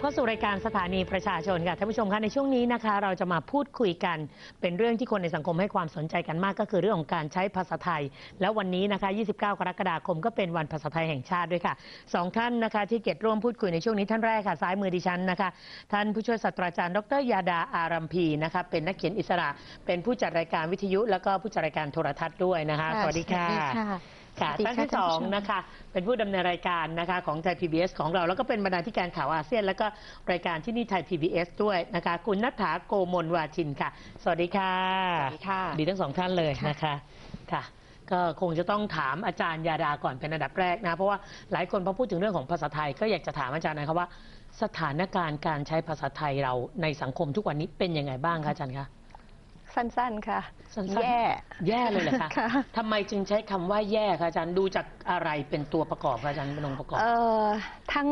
ลับเข้าสู่รายการสถานีประชาชนค่ะท่านผู้ชมคะในช่วงนี้นะคะ เราจะมาพูดคุยกัน เป็นเรื่องที่คนในสังคมให้ความสนใจกันมาก ก็คือเรื่องของการใช้ภาษาไทย แล้ววันนี้นะคะ 29 กรกฎาคมก็เป็นวันภาษาไทยแห่งชาติด้วยค่ะสองท่านนะคะที่เกียรติร่วมพูดคุยในช่วงนี้ท่านแรกค่ะซ้ายมือดิฉันนะคะ ท่านผู้ช่วยศาสตราจารย์ ดรยาดาอารัมพีนะคะเป็นนักเขียนอิสระ เป็นผู้จัดรายการวิทยุ แล้วก็ผู้จัดรายการโทรทัศน์ด้วยนะคะสวัสดีค่ะ ค่ะสวัสดีท่านค่ะที่สองท่านผู้ชมนะคะ เป็นผู้ดำเนินรายการนะคะของไทย PBS ของเราแล้วก็เป็นบรรณาธิการข่าวอาเซียน แล้วก็รายการที่นี่ไทย PBS ด้วยนะคะ คุณนัฐาโกมลวาชินค่ะ สวัสดีค่ะสวัสดีค่ะ ดีทั้งสองท่านเลยค่ะนะคะค่ะ ก็คงจะต้องถามอาจารย์ยาดาก่อนเป็นอันดับแรกนะเพราะว่าหลายคนพอพูดถึงเรื่องของภาษาไทย ก็อยากจะถามอาจารย์นะครับว่า สถานการณ์การใช้ภาษาไทยเราในสังคมทุกวันนี้เป็นยังไงบ้างคะอาจารย์คะ สั้น ๆ ค่ะ สั้นๆ แย่ แย่เลยเหรอคะค่ะ ทำไมจึงใช้คำว่าแย่คะอาจารย์ ดูจากอะไรเป็นตัวประกอบคะอาจารย์เป็นองค์ประกอบ เอ่อทั้ง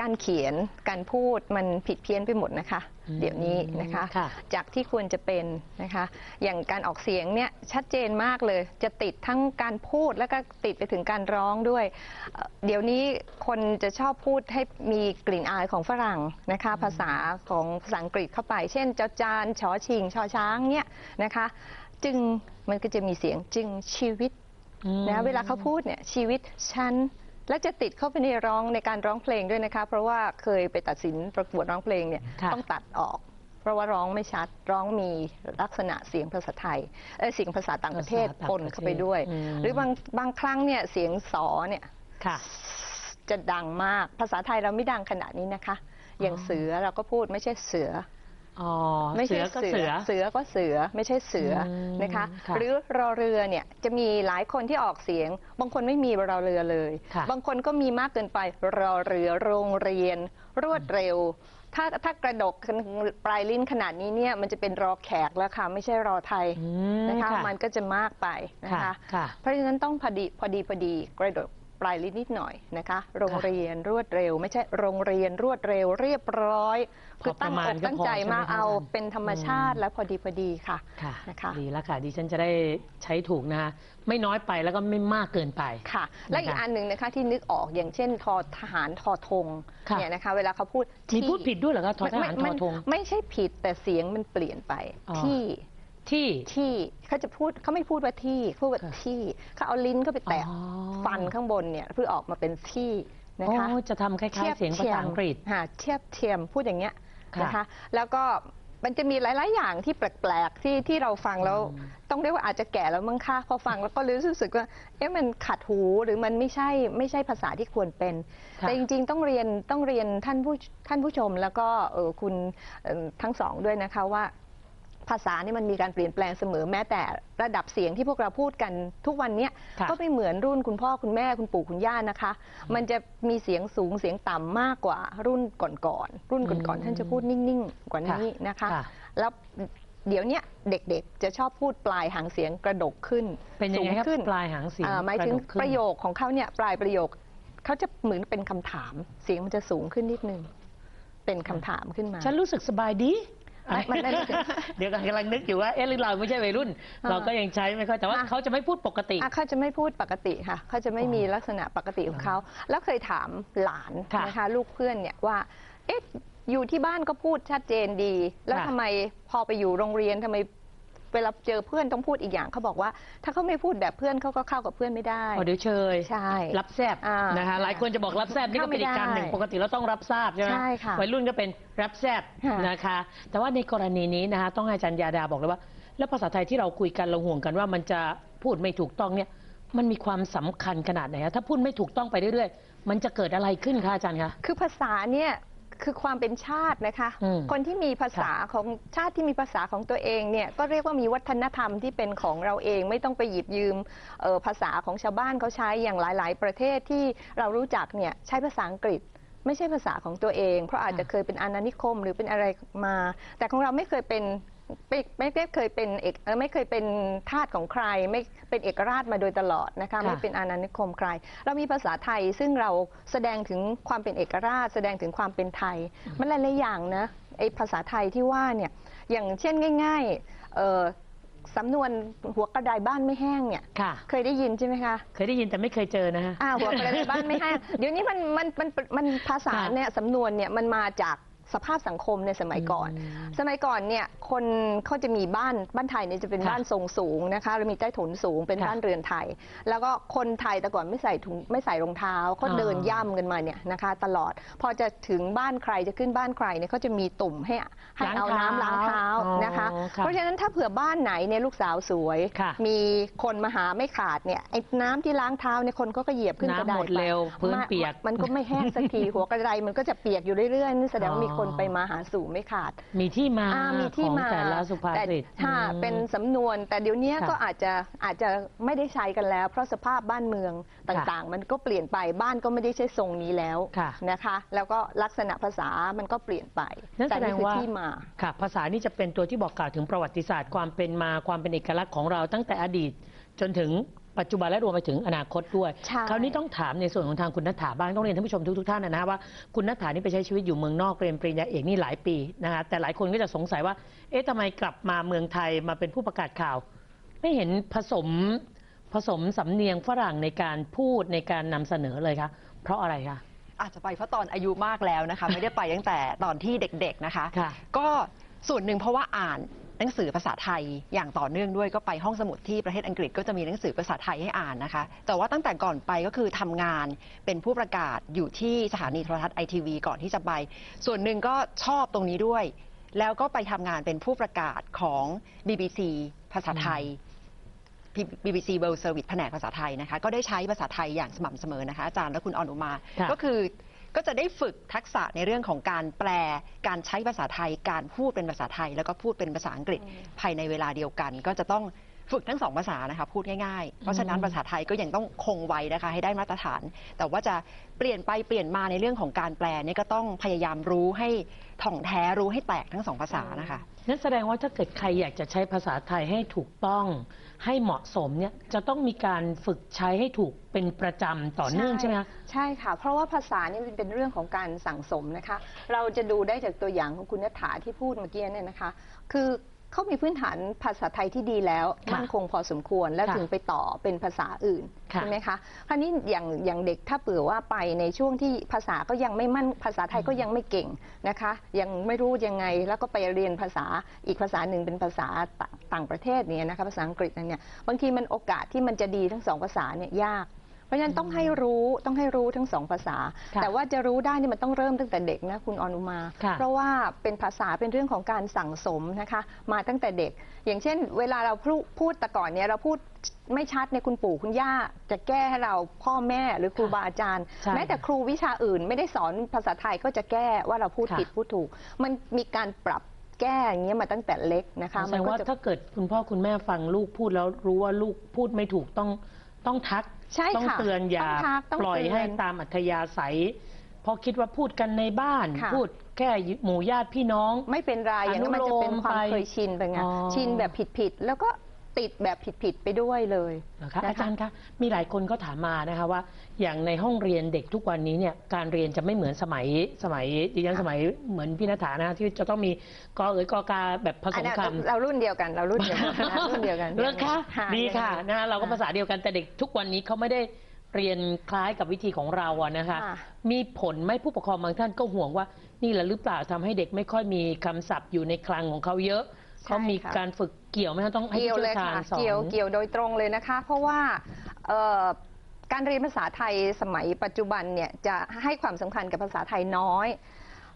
การเขียนการพูดมันผิดเพี้ยนไปหมดนะคะอืมเดี๋ยวนี้นะคะค่ะจากที่ควรจะเป็นนะคะ อย่างการออกเสียงเนี่ยชัดเจนมากเลย จะติดทั้งการพูดแล้วก็ติดไปถึงการร้องด้วยเอ่อเดี๋ยวนี้คนจะชอบพูดให้มีกลิ่นอายของฝรั่งนะคะ ภาษาของภาษาอังกฤษเข้าไป เช่นจอจานชอชิงชอช้างเนี่ยนะคะ จึงมันก็จะมีเสียงจึงชีวิตอืมนะเวลาเขาพูดเนี่ยชีวิตฉัน และจะติดเข้าไปในร้องในการร้องเพลงด้วยนะคะ เพราะว่าเคยไปตัดสินประกวดร้องเพลงเนี่ยค่ะ ต้องตัดออก เพราะว่าร้องไม่ชัดร้องมีลักษณะเสียงภาษาไทยเออเสียงภาษาต่างประเทศภาษาต่างปนเข้าไปด้วย ประเทศอืม หรือบางบางครั้งเนี่ยเสียงสอเนี่ย ค่ะ จะดังมากภาษาไทยเราไม่ดังขนาดนี้นะคะ อย่างอ๋อ เสือเราก็พูดไม่ใช่เสือ อ๋อไม่เสืใช่อก็เสือ เสือก็เสือไม่ใช่เสืออมนะคะ ค่ะหรือรอเรือเนี่ยจะมีหลายคนที่ออกเสียง บางคนไม่มีรอเรือเลย ค่ะ บางคนก็มีมากเกินไปรอเรือโรงเรียน รวดเร็ว ถ้าถ้ากระดกปลายลิ้นขนาดนี้เนี่ยมันจะเป็นรอแขกแล้วค่ะไม่ใช่รอไทยอืมนะคะค่ะมันก็จะมากไปนะค่ะคะ ค่ะ เพราะฉะนั้นต้องพอดีพอดีพอดีกระดกป ลายลิ้นนิดหน่อยนะคะ โรงเรียนรวดเร็ว ไม่ใช่โรงเรียนรวดเร็วเรียบร้อยพอคือตั้งประมาอณกก็ตั้งพอใจใช่ไหมมาคะเอาอาจารย์เป็นธรรมชาติอืมและพอดีพอดีค่ะค่ะนะคะดีแล้วค่ะดิฉันจะได้ใช้ถูกนะคะไม่น้อยไปแล้วก็ไม่มากเกินไปค่ะ และอีกนะคะอันหนึ่งนะคะที่นึกออกอย่างเช่นทอทหารทอธงค่ะเนี่ยนะคะ เวลาเขาพูดมีที่พูดผิดด้วยเหรอคะทอทหารทไม่อธงไม่ใช่ผิดแต่เสียงมันเปลี่ยนไปอ๋อที่ที่ที่เขาจะพูดเขาไม่พูดว่าที่พูดว่าค่ะที่เขาเอาลิ้นเข้าไปแตะอ๋อ ฟันข้างบนเนี่ยเพื่อออกมาเป็นที่นะคะโอ้จะทำคล้ายๆเสียงภาษาอังกฤษค่ะเทียบเทียมพูดอย่างเงี้ยค่ะนะคะ แล้วก็มันจะมีหลาย ๆ อย่างที่แปลก ๆ ที่ที่เราฟังแล้วอืมต้องเรียกว่าอาจจะแก่แล้วมั้งค่ะพอฟังแล้วก็รู้สึกว่าเอ๊ะมันขัดหูหรือมันไม่ใช่ไม่ใช่ภาษาที่ควรเป็นค่ะแต่จริง ๆ ต้องเรียนต้องเรียนท่านผู้ท่านผู้ชมแล้วก็เออคุณเอิ่มทั้งสองด้วยนะคะว่า ภาษานี่มันมีการเปลี่ยนแปลงเสมอแม้แต่ระดับเสียงที่พวกเราพูดกันทุกวันเนี้ยค่ะก็ไม่เหมือนรุ่นคุณพ่อคุณแม่คุณปู่คุณย่านะคะ มันจะมีเสียงสูงเสียงต่ำมากกว่ารุ่นก่อนๆรุ่นก่อนอืมๆท่านจะพูดนิ่งๆ กว่านี้นะคะค่ะแล้วเดี๋ยวเนี้ยเด็กๆ จะชอบพูดปลายหางเสียงกระดกขึ้นเป็นยังไงครับสูขึ้นปลายหางเสียงอ่าหมายถึงกระดกขึ้นประโยคของเขาเนี่ยปลายประโยคเขาจะเหมือนเป็นคำถาม เสียงมันจะสูงขึ้นนิดนึงเป็นคำถามขึ้นมา ฉันรู้สึกสบายดีไม่ไม่ไม่รู้สึก เดี๋ยวกำลังนึกอยู่ว่าเอ๊ะหรือเราไม่ใช่วัยรุ่นอ่าเราก็ยังใช้ไม่ค่อยแต่ว่าอะ เขาจะไม่พูดปกติ อะเขาจะไม่พูดปกติค่ะ เขาจะไม่อ๋อมีลักษณะปกติของเขา แล้วเคยถามหลานค่ะนะคะลูกเพื่อนเนี่ยว่า เอ๊ะ อยู่ที่บ้านก็พูดชัดเจนดี แล้วค่ะทำไมพอไปอยู่โรงเรียนทำไม เวลาเจอเพื่อนต้องพูดอีกอย่างเขาบอกว่า ถ้าเขาไม่พูดแบบเพื่อนเขาก็เข้ากับเพื่อนไม่ได้ อ๋อเดี๋ยวเชยใช่ รับแซบอ่านนะคะหลายคนจะบอกรับแซบนี่ก็เป็นอีกการหนึ่งเข้าไม่ได้ปกติเราต้องรับทราบใช่ไหมใช่ค่ะวัยรุ่นก็เป็นรับแซบค่ะนะคะ แต่ว่าในกรณีนี้นะคะต้องให้อาจารย์ยาดาบอกเลยว่า แล้วภาษาไทยที่เราคุยกันเราห่วงกันว่ามันจะพูดไม่ถูกต้องเนี่ยมันมีความสำคัญขนาดไหนคะถ้าพูดไม่ถูกต้องไปเรื่อยๆ มันจะเกิดอะไรขึ้นคะอาจารย์คะ คือภาษาเนี่ย คือความเป็นชาตินะคะอืมคนที่มีภาษาของชาติที่มีภาษาของตัวเองเนี่ยก็เรียกว่ามีวัฒนธรรมที่เป็นของเราเอง ไม่ต้องไปหยิบยืมเอ่อภาษาของชาวบ้านเขาใช้อย่างหลาย ๆ ประเทศที่เรารู้จักเนี่ยใช้ภาษาอังกฤษไม่ใช่ภาษาของตัวเอง เพราะอาจจะเคยเป็นอาณานิคมหรือเป็นอะไรมา แต่ของเราไม่เคยเป็น ไม่ไม่ไม่เคยเป็นเอกเอ่อไม่เคยเป็นทาสของใคร ไม่เป็นเอกราชมาโดยตลอดนะคะค่ะไม่เป็นอาณานิคมใคร เรามีภาษาไทยซึ่งเราแสดงถึงความเป็นเอกราช แสดงถึงความเป็นไทย มันหลายๆอย่างนะไอ้ภาษาไทยที่ว่าเนี่ยอย่างเช่นง่ายๆเอ่อสำนวนหัวกระไดบ้านไม่แห้งเนี่ยค่ะ เคยได้ยินใช่ไหมคะ เคยได้ยินแต่ไม่เคยเจอนะฮะ อ่าหัวกระไดบ้านไม่แห้งเดี๋ยวนี้มันมันมันมันภาษาค่ะเนี่ยสำนวนเนี่ยมันมาจาก สภาพสังคมในสมัยก่อนอืมสมัยก่อนเนี่ยคนเขาจะมีบ้านบ้านไทยเนี่ยจะเป็นค่ะบ้านทรงสูงนะคะแล้วมีใต้ถุนสูงเป็นค่ะบ้านเรือนไทย แล้วก็คนไทยแต่ก่อนไม่ใส่ถุงไม่ใส่รองเท้าเขาอ๋อเดินย่ำกันมาเนี่ยนะคะ ตลอดพอจะถึงบ้านใครจะขึ้นบ้านใครเนี่ยเขาจะมีตุ่มให้ให้เอาน้ำล้างเท้านะคะอ๋อค่ะเพราะฉะนั้นถ้าเผื่อบ้านไหนเนี่ยลูกสาวสวยค่ะมีคนมาหาไม่ขาดเนี่ยไอ้น้ำที่ล้างเท้าเนี่ยคนก็เหยียบขึ้นกระไดน้ำหมดเร็วพื้นมาเปียกมันก็ไม่แห้งสักทีหัวกระไดมันก็จะเปียกอยู่เรื่อยๆนี่แสดงว่ามีคนไปมาหาสู่ไม่ขาด มีที่มาอ่ามีที่ของมาแต่ละสุภาแต่ษิตถ้าอืม เป็นสำนวน แต่เดี๋ยวนี้ค่ะก็อาจจะอาจจะไม่ได้ใช้กันแล้ว เพราะสภาพบ้านเมืองต่างๆ มันก็เปลี่ยนไปบ้านก็ไม่ได้ใช้ทรงนี้แล้วค่ะ นะคะ แล้วก็ลักษณะภาษามันก็เปลี่ยนไปนั่นแสดงคือว่าที่มา ค่ะ ภาษานี่จะเป็นตัวที่บอกกล่าวถึงประวัติศาสตร์ความเป็นมาความเป็นเอกลักษณ์ของเราตั้งแต่อดีต จนถึง ปัจจุบันและรวมไปถึงอนาคตด้วยใช่คราวนี้ต้องถามในส่วนของทางคุณนัฐถาบ้างต้องเรียนท่านผู้ชมทุกๆท่านนะนะว่าคุณนัฐถานี่ไปใช้ชีวิตอยู่เมืองนอกเรียนปริญญาเอกนี่หลายปีนะคะแต่หลายคนก็จะสงสัยว่า เอ๊ะทำไมกลับมาเมืองไทยมาเป็นผู้ประกาศข่าว ไม่เห็นผสมผสมสำเนียงฝรั่งในการพูดในการนำเสนอเลยคะเพราะอะไรคะอาจจะไปเพราะตอนอายุมากแล้วนะคะ ไม่ได้ไปตั้งแต่ตอนที่เด็กๆนะคะค่ะก็ส่วนหนึ่งเพราะว่าอ่านห นังสือภาษาไทยอย่างต่อเนื่องด้วยก็ไปห้องสมุดที่ประเทศอังกฤษก็จะมีหนังสือภาษาไทยให้อ่านนะคะ แต่ว่าตั้งแต่ก่อนไปก็คือทำงานเป็นผู้ประกาศอยู่ที่สถานีโทรทัศน์ไอทีวีก่อนที่จะไป ส่วนหนึ่งก็ชอบตรงนี้ด้วย แล้วก็ไปทำงานเป็นผู้ประกาศของ BBC ภาษาไทย BBC World Service แผนกภาษาไทยนะคะ ก็ได้ใช้ภาษาไทยอย่างสม่ำเสมอนะคะอาจารย์และคุณอนุมาค่ะก็คือ ก็จะได้ฝึกทักษะในเรื่องของการแปล การใช้ภาษาไทย การพูดเป็นภาษาไทย แล้วก็พูดเป็นภาษาอังกฤษภายในเวลาเดียวกัน ก็จะต้อง ฝึกทั้งสองภาษานะคะพูดง่ายๆ เพราะฉะนั้นภาษาไทยก็ยังต้องคงไว้นะคะให้ได้มาตรฐาน แต่ว่าจะเปลี่ยนไปเปลี่ยนมาในเรื่องของการแปลเนี่ยก็ต้องพยายามรู้ให้ถ่องแท้รู้ให้แตกทั้งสองภาษานะคะนั่นแสดงว่าถ้าเกิดใครอยากจะใช้ภาษาไทยให้ถูกต้องให้เหมาะสมเนี่ยจะต้องมีการฝึกใช้ให้ถูกเป็นประจำต่อเนื่องใช่ไหมคะใช่ค่ะ เพราะว่าภาษานี่มันเป็นเรื่องของการสั่งสมนะคะ เราจะดูได้จากตัวอย่างของคุณนัฐาที่พูดเมื่อกี้เนี่ยนะคะ คือ เขามีพื้นฐานภาษาไทยที่ดีแล้วค่ะมั่นคงพอสมควรแล้วค่ะถึงไปต่อเป็นภาษาอื่นค่ะใช่ไหมคะคราวนี้อย่างอย่างเด็กถ้าเผื่อว่าไปในช่วงที่ภาษาก็ยังไม่มั่นภาษาไทยก็ยังไม่เก่งนะคะ ยังไม่รู้ยังไงแล้วก็ไปเรียนภาษาอีกภาษาหนึ่งเป็นภาษาต่างต่างประเทศเนี่ยนะคะภาษาอังกฤษนั่นเนี่ยบางทีมันโอกาสที่มันจะดีทั้งสองภาษาเนี่ยยากเพ ราะฉะนั้นต้องให้รู้ต้องให้รู้ทั้งสองภาษาค่ะแต่ว่าจะรู้ได้นี่มันต้องเริ่มตั้งแต่เด็กนะคุณอนุมาค่ะเพราะว่าเป็นภาษาเป็นเรื่องของการสั่งสมนะคะ มาตั้งแต่เด็ก อย่างเช่น เวลาเราพูดพูดแต่ก่อนเนี่ยเราพูดไม่ชัดในยคุณปู่คุณย่าจะแก้ให้เราพ่อแม่หรือครูบาอาจารย์ใช่แม้แต่ครูวิชาอื่น ไม่ได้สอนภาษาไทยก็จะแก้ว่าเราพูดค่ะผิดพูดถูก มันมีการปรับแก้อย่างเงี้ยมาตั้งแต่เล็กนะคะแสดงก็ว่าจะถ้าเกิดคุณพ่อคุณแม่ฟังลูกพูดแล้วรู้ว่าลูกพูดไม่ถูกต้องต้องทัก ใช่ต้องค่ะเตือนอย่าต้องทักต้องปล่อยเตือนให้ตามอัธยาศัยเพราะคิดว่าพูดกันในบ้าน ค่ะ พูดแค่หมู่ญาติพี่น้อง ไม่เป็นไรอย่างนี้นมันจะเป็นความอนุโลมไปเคยชินไปไงอ๋อชินแบบผิดๆแล้วก็ ติดแบบผิดๆไปด้วยเลยนะคะนะคะอาจารย์คะมีหลายคนก็ถามมานะคะว่า อย่างในห้องเรียนเด็กทุกวันนี้เนี่ยการเรียนจะไม่เหมือนสมัยสมัยดิฉันค่ะสมัยเหมือนพี่นัฐานะที่จะต้องมีกอเอ๋ยกอกาแบบผสอันมนั้นคำเรารุ่นเดียวกัน เรารุ่นเดียวกันนะรุ่นเดียวกันเลิกค่ะดีค่ะยังไงนะเราก็ภาษาเดียวกันแต่เด็กทุกวันนี้เขาไม่ได้เรียนคล้ายกับวิธีของเราอะนะคะค่ะมีผลไหมผู้ปกครองบางท่านก็ห่วงว่า นี่แหละหรือเปล่าทำให้เด็กไม่ค่อยมีคำศัพท์อยู่ในคลังของเขาเยอะ เขามีการฝึกเกี่ยวไหมคะต้องให้เกี่ยวผู้เลเชี่ยยวชาค่ะญสอน เกี่ยวเกี่ยวโดยตรงเลยนะคะ เพราะว่าเอ่อการเรียนภาษาไทยสมัยปัจจุบันเนี่ยจะให้ความสำคัญกับภาษาไทยน้อย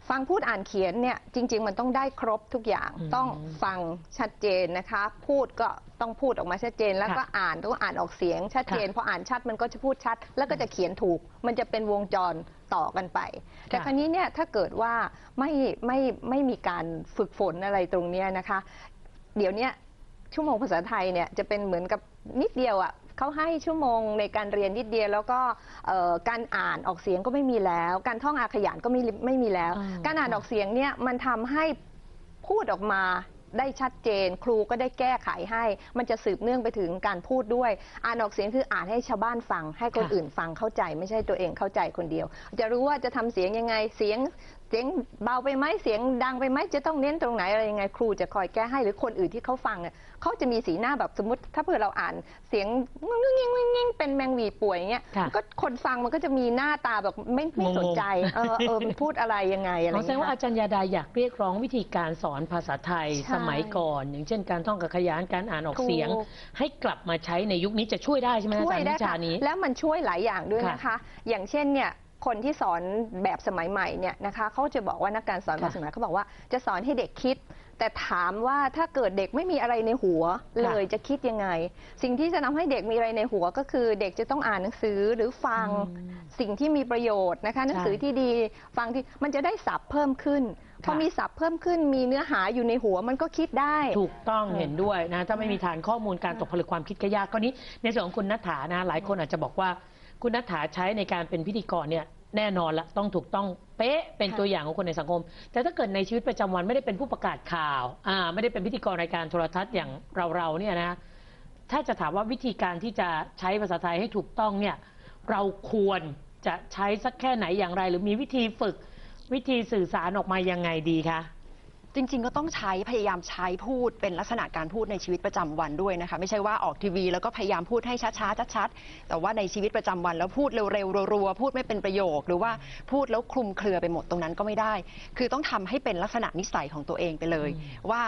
ฟังพูดอ่านเขียนเนี่ยจริง ๆ มันต้องได้ครบทุกอย่างอืมต้องฟังชัดเจนนะคะ พูดก็ต้องพูดออกมาชัดเจน แล้วก็ค่ะอ่านต้องอ่านออกเสียงชัดเจนค่ะพออ่านชัดมันก็จะพูดชัด แล้วก็จะเขียนถูก มันจะเป็นวงจรต่อกันไป แต่ค่ะครั้นี้เนี่ยถ้าเกิดว่าไม่ไม่ไม่มีการฝึกฝนอะไรตรงเนี้ยนะคะ เดี๋ยวเนี้ยชั่วโมงภาษาไทยเนี่ยจะเป็นเหมือนกับนิดเดียวอะ่ะ เขาให้ชั่วโมงในการเรียนนิดเดียวแล้วก็เอ่อการอ่านออกเสียงก็ไม่มีแล้ว การท่องอาขยานก็ไม่ไม่มีแล้ว อ่า การอ่านออกเสียงเนี่ยมันทำให้พูดออกมาได้ชัดเจน ครูก็ได้แก้ไขให้ มันจะสืบเนื่องไปถึงการพูดด้วย อ่านออกเสียงคืออ่านให้ชาวบ้านฟัง ให้คนค่ะ อื่นฟังเข้าใจ ไม่ใช่ตัวเองเข้าใจคนเดียว จะรู้ว่าจะทำเสียงยังไงเสียงเสียงเบาไปไหมเสียงดังไปไหมจะต้องเน้นตรงไหนอะไรยังไง ครูจะคอยแก้ให้หรือคนอื่นที่เขาฟังเนี่ย เขาจะมีสีหน้าแบบสมมติถ้าเผื่อเราอ่านเสียงงงงงงงเป็นแมงหวีป่วยอย่างเงี้ยค่ะ ก็คนฟังมันก็จะมีหน้าตาแบบไม่ไม่สนใจเออเออมันพูดอะไรยังไงอะไรอเขาย่างแสดงเงี้ว่ายอาจารย์ยาดาอยากเรียกร้องวิธีการสอนภาษาไทยใช่สมัยก่อน อย่างเช่นการท่องกับขยานการอ่านออกถูก เสียง ให้กลับมาใช้ในยุคนี้จะช่วยได้ใช่ไหมอาช่วจายรย์ได้วิชาค่ะนี้ แล้วมันช่วยหลายอย่างด้วยค่ะนะคะ อย่างเช่นเนี่ยคนที่สอนแบบสมัยใหม่เนี่ยนะคะเขาจะบอกว่านักการสอนค่ะแบบสมัยใหม่เขาบอกว่าจะสอนให้เด็กคิด แต่ถามว่าถ้าเกิดเด็กไม่มีอะไรในหัวเลยจะคิดยังไง สิ่งที่จะทำให้เด็กมีอะไรในหัวก็คือ เด็กจะต้องอ่านหนังสือหรือฟังอืมสิ่งที่มีประโยชน์นะคะ หนังสือที่ดีฟังที่มันจะได้ศัพท์เพิ่มขึ้นพอค่ะมีศัพท์เพิ่มขึ้นมีเนื้อหาอยู่ในหัวมันก็คิดได้ ถูกต้องเออเห็นด้วยนะ ถ้าไม่มีฐานข้อมูลการตกผลึกความคิดก็ยากก็นี้ ในส่วนของคุณนัฐฐานะหลายคนอาจจะบอกว่า คุณนัฐฐาใช้ในการเป็นพิธีกรเนี่ยแน่นอนละต้องถูกต้อง เป๊ะเป็นตัวอย่างของคนในสังคม แต่ถ้าเกิดในชีวิตประจำวันไม่ได้เป็นผู้ประกาศข่าวอ่าไม่ได้เป็นพิธีกรรายการโทรทัศน์อย่างเราเราเนี่ยนะถ้าจะถามว่าวิธีการที่จะใช้ภาษาไทยให้ถูกต้องเนี่ยเราควรจะใช้สักแค่ไหนอย่างไร หรือมีวิธีฝึกวิธีสื่อสารออกมายังไงดีคะ จริง ๆ ก็ต้องใช้พยายามใช้พูดเป็นลักษณะการพูดในชีวิตประจำวันด้วยนะคะ ไม่ใช่ว่าออกทีวีแล้วก็พยายามพูดให้ช้าๆชัดๆแต่ว่าในชีวิตประจำวันแล้วพูดเร็วๆรัวๆพูดไม่เป็นประโยค หรือว่าพูดแล้วคลุมเครือไปหมดตรงนั้นก็ไม่ได้ คือต้องทำให้เป็นลักษณะนิสัยของตัวเองไปเลยอืมว่า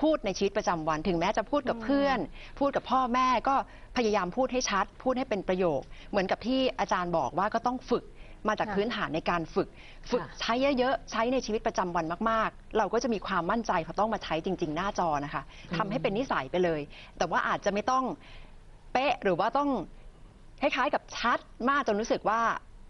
พูดในชีวิตประจำวัน ถึงแม้จะพูดกับเพื่อน พูดกับพ่อแม่ก็พยายามพูดให้ชัด พูดให้เป็นประโยค เหมือนกับที่อาจารย์บอกว่าก็ต้องฝึก มาจากค่ะพื้นฐานในการฝึก ฝึกค่ะใช้เยอะๆ ใช้ในชีวิตประจำวันมากๆ เราก็จะมีความมั่นใจพอต้องมาใช้จริง ๆ หน้าจอนะคะทำให้เป็นนิสัยไปเลย แต่ว่าอาจจะไม่ต้องเป๊ะหรือว่าต้องคล้ายๆกับชัดมากจนรู้สึกว่า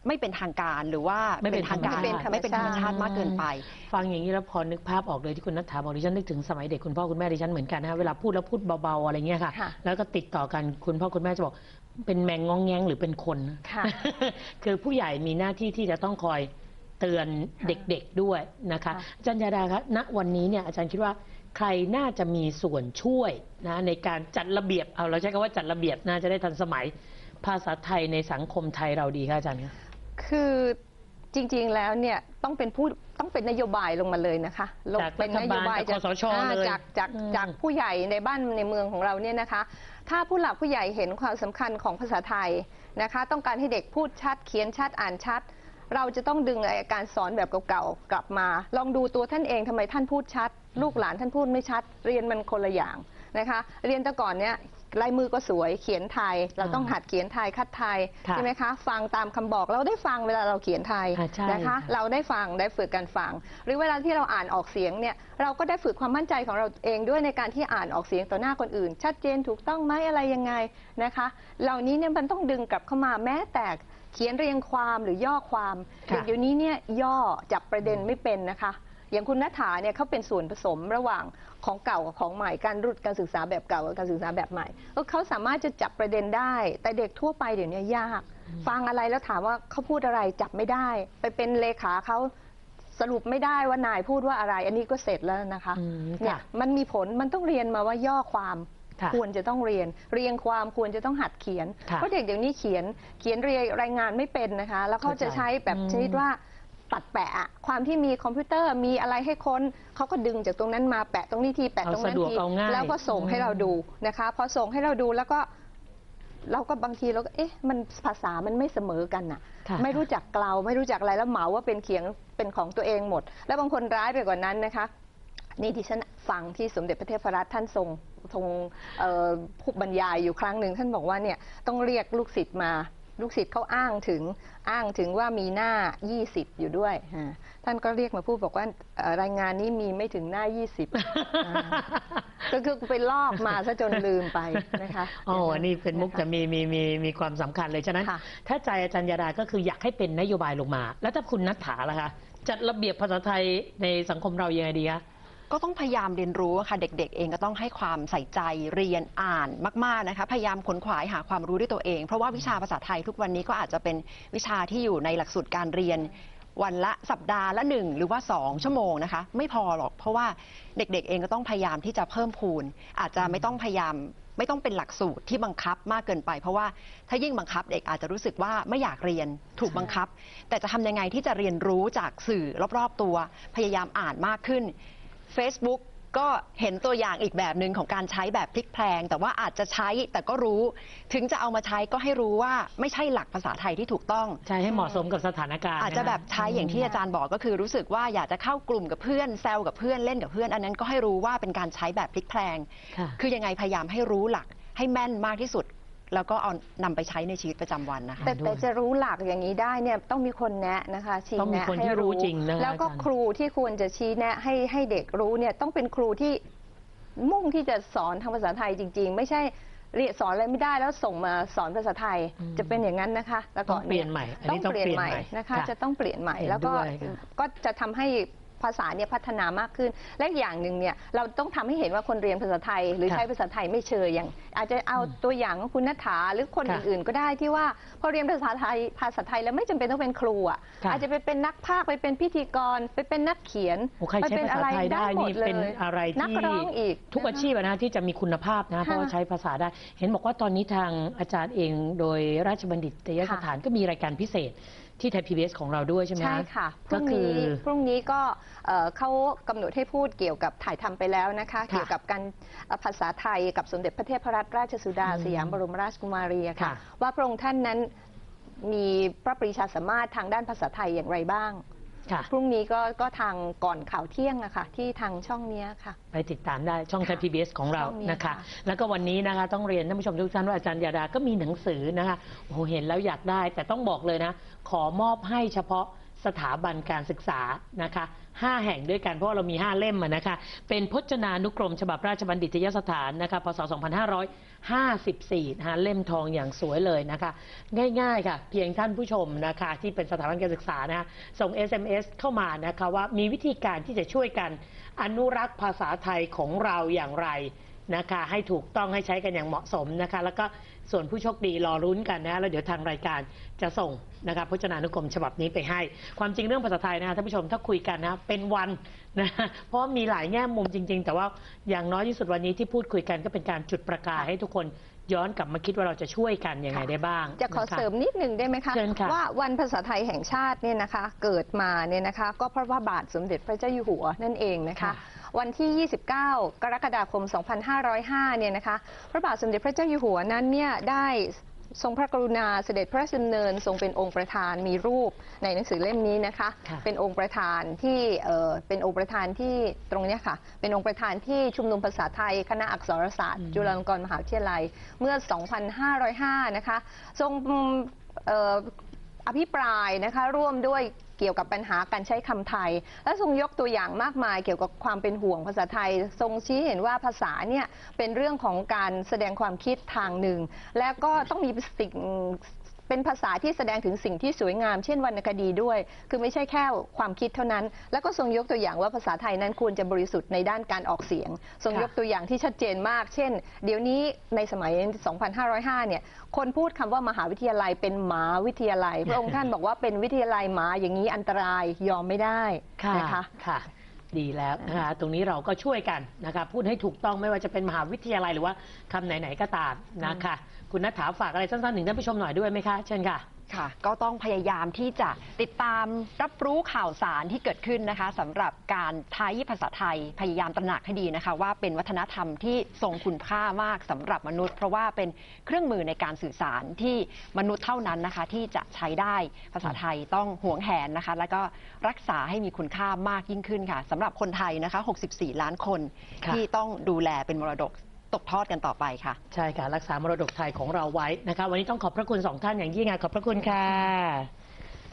ไม่เป็นทางการหรือว่าไม่เป็นทางการธรรมชาติไม่เป็นธรรมชาติมากเกินไป ฟังอย่างนี้แล้วพอนึกภาพออกเลยที่คุณนัทธาบอกดิฉันนึกถึงสมัยเด็กคุณพ่อคุณแม่ดิฉันเหมือนกันนะฮะเวลาพูดแล้วพูดเบาๆอะไรเงี้ยค่ะค่ะ แล้วก็ติดต่อกันคุณพ่อคุณแม่จะบอก เป็นแมงงองแงงหรือเป็นคนค่ะคือผู้ใหญ่มีหน้าที่ที่จะต้องคอยเตือนเด็กๆด้วยนะคะค่ะ อาจารย์ยาดาคะณวันนี้เนี่ยอาจารย์คิดว่าใครน่าจะมีส่วนช่วยนะในการจัดระเบียบเอาเราใช้คำว่าจัดระเบียบน่าจะได้ทันสมัยภาษาไทยในสังคมไทยเราดีค่ะอาจารย์คะ คือจริงๆแล้วเนี่ยต้องเป็นผู้ต้องเป็นนโยบายลงมาเลยนะคะลงจากเป็นนโยบายรัฐบาลจากคสชอ่าเลยจากจากอืม จากผู้ใหญ่ในบ้านในเมืองของเราเนี่ยนะคะ ถ้าผู้หลักผู้ใหญ่เห็นความสำคัญของภาษาไทยนะคะ ต้องการให้เด็กพูดชัดเขียนชัดอ่านชัด เราจะต้องดึงอ้การสอนแบบเก่าๆกลับมา ลองดูตัวท่านเองทำไมท่านพูดชัด ลูกหลานท่านพูดไม่ชัด เรียนมันคนละอย่างนะคะ เรียนแต่ก่อนเนี่ย ลายมือก็สวยเขียนไทย เราต้องอ่าหัดเขียนไทยคัดไทยค่ะใช่ไหมคะ ฟังตามคำบอกเราได้ฟังเวลาเราเขียนไทยอ่าใช่นะคะค่ะเราได้ฟังได้ฝึกการฟัง หรือเวลาที่เราอ่านออกเสียงเนี่ยเราก็ได้ฝึกความมั่นใจของเราเองด้วยในการที่อ่านออกเสียงต่อหน้าคนอื่น ชัดเจนถูกต้องไหมอะไรยังไงนะคะ เหล่านี้เนี่ยมันต้องดึงกลับเข้ามาแม้แต่เขียนเรียงความหรือย่อความค่ะเด็กเดี๋ยวนี้เนี่ยย่อจับประเด็นไม่เป็นนะคะ อย่างคุณนัฐาเนี่ยเขาเป็นส่วนผสมระหว่าง ของเก่ากับของใหม่การรุดการศึกษาแบบเก่ากับการศึกษาแบบใหม่ก็เขาสามารถจะจับประเด็นได้ แต่เด็กทั่วไปเดี๋ยวนี้ยาก ฟังอะไรแล้วถามว่าเขาพูดอะไรจับไม่ได้ ไปเป็นเลขาเขาสรุปไม่ได้ว่านายพูดว่าอะไร อันนี้ก็เสร็จแล้วนะคะอืมเนี่ยค่ะมันมีผลมันต้องเรียนมาว่าย่อความค่ะควรจะต้องเรียน เรียงความควรจะต้องหัดเขียนค่ะเพราะเด็กเดี๋ยวนี้เขียนเขียนเรียงรายงานไม่เป็นนะคะ แล้วเขาจะใช้แบบอืมชนิดว่า ตัดแปะอะความที่มีคอมพิวเตอร์มีอะไรให้ค้นเขาก็ดึงจากตรงนั้นมาแปะตรงนี้ทีแปะเอาตรงนั้นสะดวกทีเอาง่าย แล้วก็ส่งให้เราดูนะคะพอส่งให้เราดูแล้วก็ เราก็บางทีเราก็เอ๊ะมันภาษามันไม่เสมอกันน่ะ ค่ะไม่รู้จักเกลาไม่รู้จักอะไรแล้วเหมาว่าเป็นเขียงเป็นของตัวเองหมด แล้วบางคนร้ายไปกว่านั้นนะคะ นี่ที่ฉันฟังที่สมเด็จพระเทพรัตน์ท่านทรงทรงเอ่อผู้บรรยายอยู่ครั้งหนึ่งท่านบอกว่าเนี่ยต้องเรียกลูกศิษย์มา ลูกศิษย์เขาอ้างถึงอ้างถึงว่ามีหน้า 20 อยู่ด้วยฮะท่านก็เรียกมาพูดบอกว่าเอ่อรายงานนี้มีไม่ถึงหน้า 20อ่าก็คือไปลอกมาซะจนลืมไปนะคะอ๋อนี่เป็นมุกแต่มีมีมีมีความสำคัญเลยฉะนั้น ค่ะ ถ้าใจอาจารย์ยาดาก็คืออยากให้เป็นนโยบายลงมา แล้วถ้าคุณนัทถาล่ะคะจัดระเบียบภาษาไทยในสังคมเรายังไงดีคะ ก็ต้องพยายามเรียนรู้ค่ะเด็ก ๆ เองก็ต้องให้ความใส่ใจเรียนอ่านมาก ๆนะคะ พยายามขนขวายหาความรู้ด้วยตัวเอง เพราะว่าวิชาภาษาไทยทุกวันนี้ก็อาจจะเป็นวิชาที่อยู่ในหลักสูตรการเรียน วันละสัปดาห์ละหนึ่งหรือว่าสองชั่วโมงนะคะ ไม่พอหรอก เพราะว่าเด็ก ๆ เองก็ต้องพยายามที่จะเพิ่มพูน อาจจะไม่ต้องพยายามไม่ต้องเป็นหลักสูตรที่บังคับมากเกินไป เพราะว่าถ้ายิ่งบังคับเด็กอาจจะรู้สึกว่าไม่อยากเรียนถูกบังคับ แต่จะทำยังไงที่จะเรียนรู้จากสื่อรอบๆตัว พยายามอ่านมากขึ้น Facebook ก็เห็นตัวอย่างอีกแบบหนึ่งของการใช้แบบพลิกแพลง แต่ว่าอาจจะใช้แต่ก็รู้ ถึงจะเอามาใช้ก็ให้รู้ว่าไม่ใช่หลักภาษาไทยที่ถูกต้อง ใช้ให้เหมาะสมกับสถานการณ์อาจจะแบบใช้อย่างที่มอาจารย์บอกก็คือรู้สึกว่าอยากจะเข้ากลุ่มกับเพื่อนแซวกับเพื่อนเล่นกับเพื่อน อันนั้นก็ให้รู้ว่าเป็นการใช้แบบพลิกแพลงค่ะคือยังไงพยายามให้รู้หลักให้แม่นมากที่สุด แล้วก็เอานำไปใช้ในชีวิตประจำวันนะคะ แต่ด้วยแต่จะรู้หลักอย่างนี้ได้เนี่ยต้องมีคนแนะนะคะชี้ต้องมีแนะคนให้ที่รู้จริงนะคะแล้วก็อาจารย์ ครูที่ควรจะชี้แนะให้ให้เด็กรู้เนี่ยต้องเป็นครูที่มุ่งที่จะสอนทางภาษาไทยจริง ๆ ไม่ใช่เรียนสอนอะไรไม่ได้แล้วส่งมาสอนภาษาไทยอืมจะเป็นอย่างนั้นนะคะแล้วก็ต้องเปลี่ยนใหม่อันนี้ต้องเปลี่ยนใหม่ต้องเปลี่ยนใหม่นะคะค่ะจะต้องเปลี่ยนใหม่เห็นแล้วก็ด้วยค่ะ ก็จะทำให้ ภาษาเนี่ยพัฒนามากขึ้น และอีกอย่างหนึ่งเนี่ยเราต้องทำให้เห็นว่าคนเรียนภาษาไทย หรือค่ะใช้ภาษาไทยไม่เชยอย่าง อาจจะเอาอืมตัวอย่างของคุณนัฐฐาหรือคนค่ะอื่นๆ ก็ได้ที่ว่าพอเรียนภาษาไทยภาษาไทยแล้วไม่จำเป็นต้องเป็นครูอะค่ะอาจจะไปเป็นนักพากย์ไปเป็นพิธีกรไปเป็นนักเขียนโอ้ใครไปใช้เป็นภาอะษาไรไทยได้หมนี่ดเลยเป็นอะไรนักที่ร้องอีกทุกอาชีพอะนะที่จะมีคุณภาพนะเพราะว่าใช้ภาษาได้ เห็นบอกว่าตอนนี้ทางอาจารย์เองโดยราชบัณฑิตยสถานก็มีรายการพิเศษ ที่ไทยพีบีของเราด้วยใช่ไหมใช่ค่ะพก็รุ่งคือนี้พรุ่งนี้ก็เอ่อเขากำหนดให้พูดเกี่ยวกับถ่ายทำไปแล้วนะคะค่ะเกี่ยวกับการเอ่อภาษาไทยกับสมเด็จพระเทพรัตนราชสุดาอืมสยามบรมราชกุมารีอะค่ะค่ะ ว่าพระองค์ท่านนั้นมีพระปรีชาสามารถทางด้านภาษาไทยอย่างไรบ้าง ค่ะ พรุ่งนี้ก็ก็ทางก่อนข่าวเที่ยงอะค่ะ ที่ทางช่องเนี้ยค่ะ ไปติดตามได้ช่องไทยพีบีของเราช่องนี้นะคะ ค่ะแล้วก็วันนี้นะคะต้องเรียนท่านผู้ชมทุกท่านว่าอาจารย์ยาดาก็มีหนังสือนะคะโอ้โหเห็นแล้วอยากได้ แต่ต้องบอกเลยนะ ขอมอบให้เฉพาะ สถาบันการศึกษานะคะห้าแห่งด้วยกันเพราะว่าเรามีห้าเล่มนะคะเป็นพจนานุกรม ฉบับราชบัณฑิตยสถานนะคะพศ 2554นะคะเล่มทองอย่างสวยเลยนะคะ ง่ายๆค่ะ เพียงท่านผู้ชมนะคะที่เป็นสถาบันการศึกษานะะส่ง SMS เข้ามานะคะว่ามีวิธีการที่จะช่วยกันอนุรักษ์ภาษาไทยของเราอย่างไร นะคะให้ถูกต้องให้ใช้กันอย่างเหมาะสมนะคะ แล้วก็ส่วนผู้โชคดีรอรุ้นกันนะแล้วเดี๋ยวทางรายการจะส่งนะคะพจนานุกรมฉบับนี้ไปให้ ความจริงเรื่องภาษาไทยนะคะท่านผู้ชมถ้าคุยกันนะเป็นวันนะเพราะว่ามีหลายแง่มุมจริง ๆ แต่ว่าอย่างน้อยที่สุดวันนี้ที่พูดคุยกันก็เป็นการจุดประกายให้ทุกคนย้อนกลับมาคิดว่าเราจะช่วยกันยังไงได้บ้าง จะขอนะคะเสริมนิดหนึ่งได้ไหมคะเชิญค่ะว่าวันภาษาไทยแห่งชาติเนี่ยนะคะ เกิดมาเนี่ยนะคะ ก็เพราะว่าบาทสมเด็จพระเจ้าอยู่หัวนั่นเองนะคะค่ะ วันที่ 29 กรกฎาคม 2505 เนี่ยนะคะ พระบาทสมเด็จพระเจ้าอยู่หัวนั้นเนี่ยได้ทรงพระกรุณาเสด็จพระราชดำเนินทรงเป็นองค์ประธานมีรูปในหนังสือเล่มนี้นะคะค่ะเป็นองค์ประธานที่เอ่อเป็นองค์ประธานที่ตรงเนี้ยค่ะ เป็นองค์ประธานที่ชุมนุมภาษาไทยคณะอักษรศาสตร์ จุฬาลงกรณ์มหาวิทยาลัยเมื่อ 2505 นะคะ ทรงเอ่ออภิปรายนะคะร่วมด้วย เกี่ยวกับปัญหาการใช้คำไทย และทรงยกตัวอย่างมากมายเกี่ยวกับความเป็นห่วงภาษาไทย ทรงชี้เห็นว่าภาษาเนี่ยเป็นเรื่องของการแสดงความคิดทางหนึ่ง และก็ต้องมีสิ่ง เป็นภาษาที่แสดงถึงสิ่งที่สวยงาม เช่นวรรณคดีด้วย คือไม่ใช่แค่ความคิดเท่านั้น แล้วก็ทรงยกตัวอย่างว่าภาษาไทยนั้นควรจะบริสุทธิ์ในด้านการออกเสียง ทรงค่ะยกตัวอย่างที่ชัดเจนมาก เช่น เดี๋ยวนี้ในสมัย 2505 เนี่ย คนพูดคำว่ามหาวิทยาลัยเป็นหมาวิทยาลัย พระองค์ท่านบอกว่าเป็นวิทยาลัยหมาอย่างนี้อันตรายยอมไม่ได้ค่ะนะคะค่ะ ดีแล้วนะคะตรงนี้เราก็ช่วยกันนะคะพูดให้ถูกต้องไม่ว่าจะเป็นมหาวิทยาลัยหรือว่าคำไหนๆก็ตามนะคะคุณนัทถาฝากอะไรสั้นๆถึงท่านผู้ชมหน่อยด้วยไหมคะเชิญค่ะ ค่ะ ก็ต้องพยายามที่จะติดตามรับรู้ข่าวสารที่เกิดขึ้นนะคะสำหรับการใช้ภาษาไทยพยายามตระหนักให้ดีนะคะ ว่าเป็นวัฒนธรรมที่ทรงคุณค่ามากสำหรับมนุษย์ เพราะว่าเป็นเครื่องมือในการสื่อสารที่มนุษย์เท่านั้นนะคะ ที่จะใช้ได้ภาษาไทยต้องหวงแหนนะคะ แล้วก็รักษาให้มีคุณค่ามากยิ่งขึ้นค่ะสำหรับคนไทยนะคะ 64 ล้านคนค่ะที่ต้องดูแลเป็นมรดก ตกทอดกันต่อไปค่ะ ใช่ค่ะ รักษามรดกไทยของเราไว้นะคะ วันนี้ต้องขอบพระคุณสองท่านอย่างยิ่งค่ะขอบพระคุณค่ะ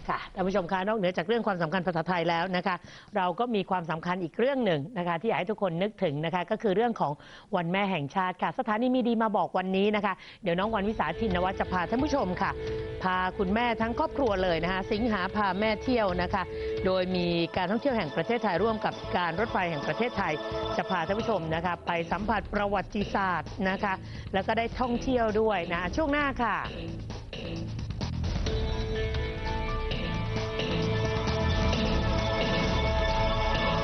ค่ะท่านผู้ชมคะนอกเหนือจากเรื่องความสำคัญภาษาไทยแล้วนะคะ เราก็มีความสำคัญอีกเรื่องหนึ่งนะคะ ที่อยากให้ทุกคนนึกถึงนะคะ ก็คือเรื่องของวันแม่แห่งชาติค่ะ สถานีมีดีมาบอกวันนี้นะคะ เดี๋ยวน้องวันวิสาทินวัฒน์จะพาท่านผู้ชมค่ะ พาคุณแม่ทั้งครอบครัวเลยนะคะ สิงหาพาแม่เที่ยวนะคะ โดยมีการท่องเที่ยวแห่งประเทศไทยร่วมกับการรถไฟแห่งประเทศไทย จะพาท่านผู้ชมนะคะ ไปสัมผัสประวัติศาสตร์นะคะ แล้วก็ได้ท่องเที่ยวด้วยนะช่วงหน้าค่ะ